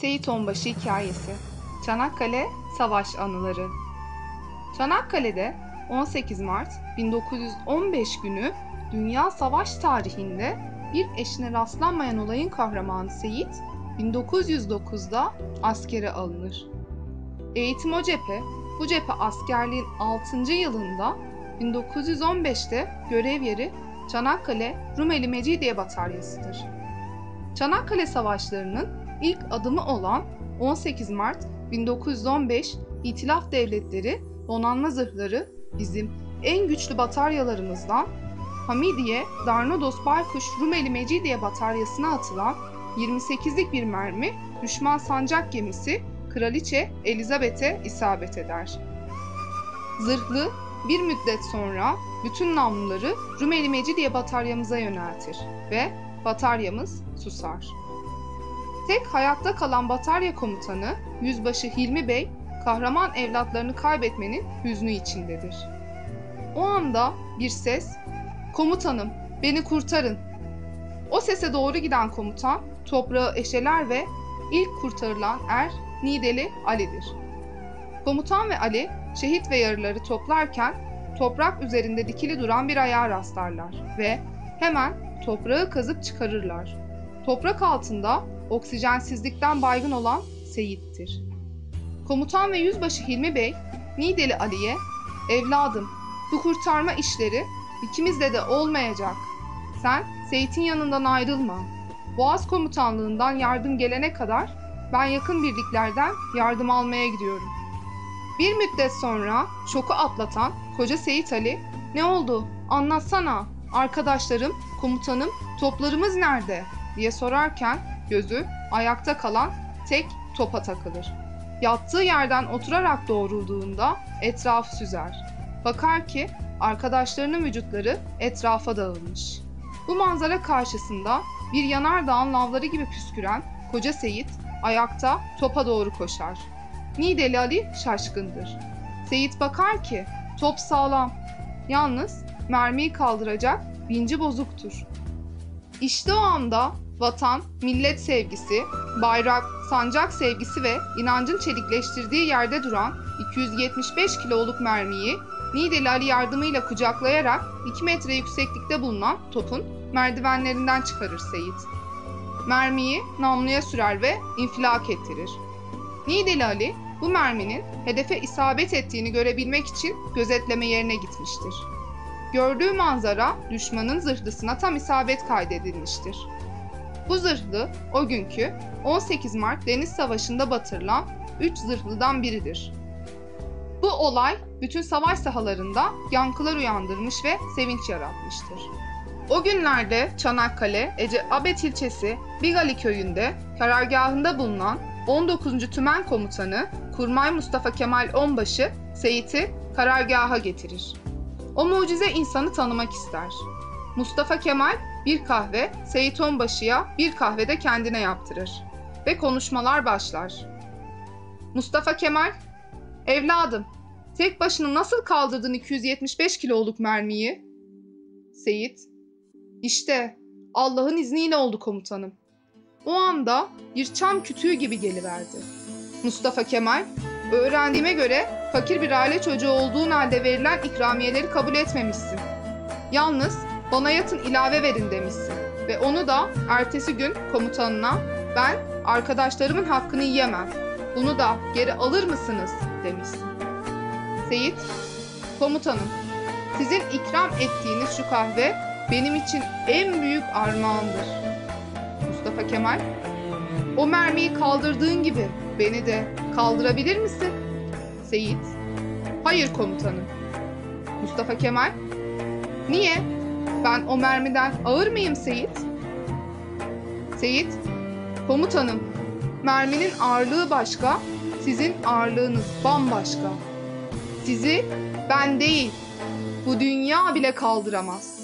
Seyit Onbaşı Hikayesi Çanakkale Savaş Anıları Çanakkale'de 18 Mart 1915 günü dünya savaş tarihinde bir eşine rastlanmayan olayın kahramanı Seyit 1909'da askere alınır. Eğitim o cephe, bu cephe askerliğin 6. yılında 1915'te görev yeri Çanakkale Rumeli Mecidiye Bataryası'dır. Çanakkale Savaşları'nın ilk adımı olan 18 Mart 1915 İtilaf Devletleri donanma zırhları bizim en güçlü bataryalarımızdan Hamidiye Darnados Baykuş Rumeli Mecidiye bataryasına atılan 28'lik bir mermi düşman sancak gemisi Kraliçe Elizabeth'e isabet eder. Zırhlı bir müddet sonra bütün namluları Rumeli Mecidiye bataryamıza yöneltir ve bataryamız susar. Tek hayatta kalan batarya komutanı Yüzbaşı Hilmi Bey, kahraman evlatlarını kaybetmenin hüznü içindedir. O anda bir ses, "Komutanım, beni kurtarın." O sese doğru giden komutan toprağı eşeler ve ilk kurtarılan er Nideli Ali'dir. Komutan ve Ali şehit ve yaralıları toplarken toprak üzerinde dikili duran bir ayağa rastlarlar ve hemen toprağı kazıp çıkarırlar. Toprak altında oksijensizlikten baygın olan Seyit'tir. Komutan ve yüzbaşı Hilmi Bey, Nideli Ali'ye, evladım bu kurtarma işleri ikimizde de olmayacak. Sen Seyit'in yanından ayrılma. Boğaz komutanlığından yardım gelene kadar ben yakın birliklerden yardım almaya gidiyorum. Bir müddet sonra şoku atlatan koca Seyit Ali, ne oldu anlatsana arkadaşlarım, komutanım, toplarımız nerede diye sorarken gözü ayakta kalan tek topa takılır. Yattığı yerden oturarak doğrulduğunda etrafı süzer. Bakar ki arkadaşlarının vücutları etrafa dağılmış. Bu manzara karşısında bir yanardağın lavları gibi püsküren koca Seyit ayakta topa doğru koşar. Nideli Ali şaşkındır. Seyit bakar ki top sağlam. Yalnız mermiyi kaldıracak vinci bozuktur. İşte o anda vatan, millet sevgisi, bayrak, sancak sevgisi ve inancın çelikleştirdiği yerde duran 275 kiloluk mermiyi Nideli Ali yardımıyla kucaklayarak 2 metre yükseklikte bulunan topun merdivenlerinden çıkarır Seyit. Mermiyi namluya sürer ve infilak ettirir. Nideli Ali bu merminin hedefe isabet ettiğini görebilmek için gözetleme yerine gitmiştir. Gördüğü manzara düşmanın zırhlısına tam isabet kaydedilmiştir. Bu zırhlı o günkü 18 Mart Deniz Savaşı'nda batırılan 3 zırhlıdan biridir. Bu olay bütün savaş sahalarında yankılar uyandırmış ve sevinç yaratmıştır. O günlerde Çanakkale, Ece Abet ilçesi Bigali köyünde karargahında bulunan 19. Tümen Komutanı Kurmay Mustafa Kemal Onbaşı Seyit'i karargaha getirir. O mucize insanı tanımak ister. Mustafa Kemal bir kahve Seyit Onbaşı'ya bir kahve de kendine yaptırır ve konuşmalar başlar. Mustafa Kemal, evladım tek başına nasıl kaldırdın 275 kiloluk mermiyi? Seyit, işte Allah'ın izniyle oldu komutanım. O anda bir çam kütüğü gibi geliverdi. Mustafa Kemal, öğrendiğime göre fakir bir aile çocuğu olduğun halde verilen ikramiyeleri kabul etmemişsin. Yalnız bana yatın ilave verin demişsin ve onu da ertesi gün komutanına ben arkadaşlarımın hakkını yiyemem. Bunu da geri alır mısınız demişsin. Seyit, komutanım sizin ikram ettiğiniz şu kahve benim için en büyük armağandır. Mustafa Kemal, o mermiyi kaldırdığın gibi beni de kaldırabilir misin? Seyit, hayır komutanım. Mustafa Kemal, niye? Ben o mermiden ağır mıyım Seyit? Seyit, komutanım, merminin ağırlığı başka, sizin ağırlığınız bambaşka. Sizi ben değil, bu dünya bile kaldıramaz.